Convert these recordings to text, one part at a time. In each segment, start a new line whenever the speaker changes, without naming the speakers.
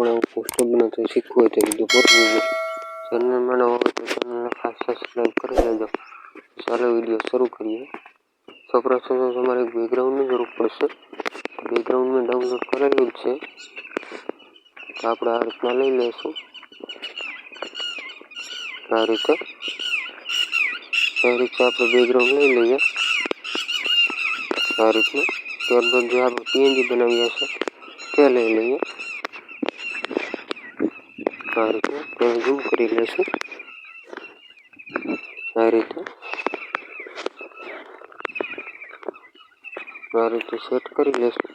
તો શીખવું હોય તો વીડિયો પૂરું ચેનલમાં ન હોય તો ચેનલને ખાસ સબસ્ક્રાઈબ કરી લેજો ચાલો વીડિયો શરૂ કરીએ સૌપ્રથમ તો તમારે એક બેકગ્રાઉન્ડની જરૂર પડશે બેકગ્રાઉન્ડ મેં ડાઉનલોડ કરેલું જ છે તો આપણે આ રીતના લઈ લઈશું આ રીતે આ રીતે આપણે બેકગ્રાઉન્ડ લઈ લઈએ આ રીતનું ત્યારબાદ જે આપણે પીએનજી બનાવ્યા છે તે લઈ લઈએ આ રીતે તેને ઝૂમ કરી લેશું. આ રીતે આ રીતે સેટ કરી લેશું.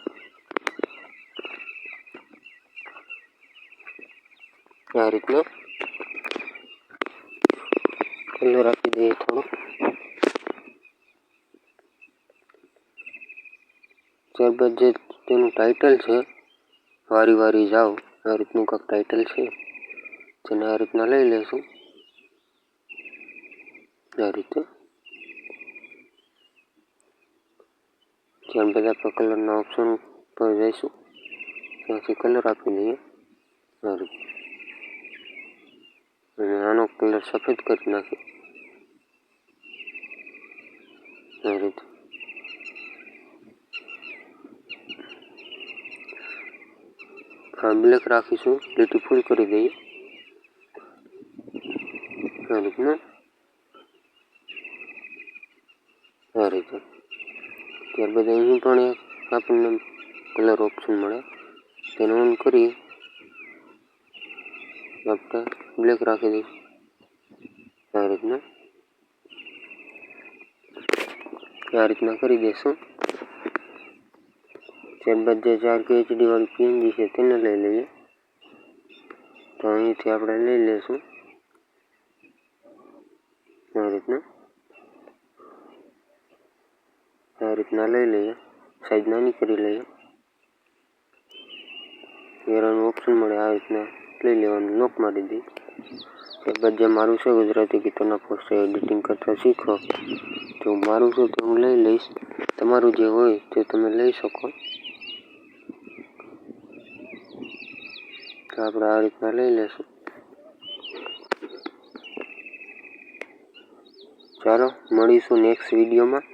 આ રીતના. કલર આપી દઈએ થોડો. ત્યારબાદ જે તેનું ટાઇટલ છે, વારી વારી જાઓ, આ રીતનું કાંક ટાઇટલ છે. જેને આ રીતના લઈ લેશું. આ રીતે. જેમ બધા પર કલરના ઓપ્શન પર જઈશું. ત્યાંથી કલર આપી દઈએ. આ રીતે. અને આનો કલર સફેદ કરી નાખીએ. આ રીતે. આ બ્લેક રાખીશું લીટી ફૂલ કરી દઈએ. આ રીતના આ રીતે ત્યારબાદ અહીં પણ એક આપણને કલર ઓપ્શન મળે તેને ઓન કરી આપણે બ્લેક રાખી દઈશું આ રીતના આ રીતના કરી દઈશું ત્યારબાદ જે ચાર કે એચડી વાળી પીએનજી છે તેને લઈ લઈએ તો અહીંથી આપણે લઈ લઈશું આ રીતના આ રીતના લઈ લઈએ સાઈઝ નાની કરી લઈએ. વેરાનું ઓપ્શન મળે આ રીતના લઈ લેવાનું લોક મારી દઈ ત્યારબાદ જે મારું છે ગુજરાતી ગીતોના પોસ્ટ એડિટિંગ કરતાં શીખો. તો મારું છે તે હું લઈ લઈશ. તમારું જે હોય તે તમે લઈ શકો. આપણે આ રીતના લઈ લઈશું ચાલો મળીશું નેક્સ્ટ વિડીયોમાં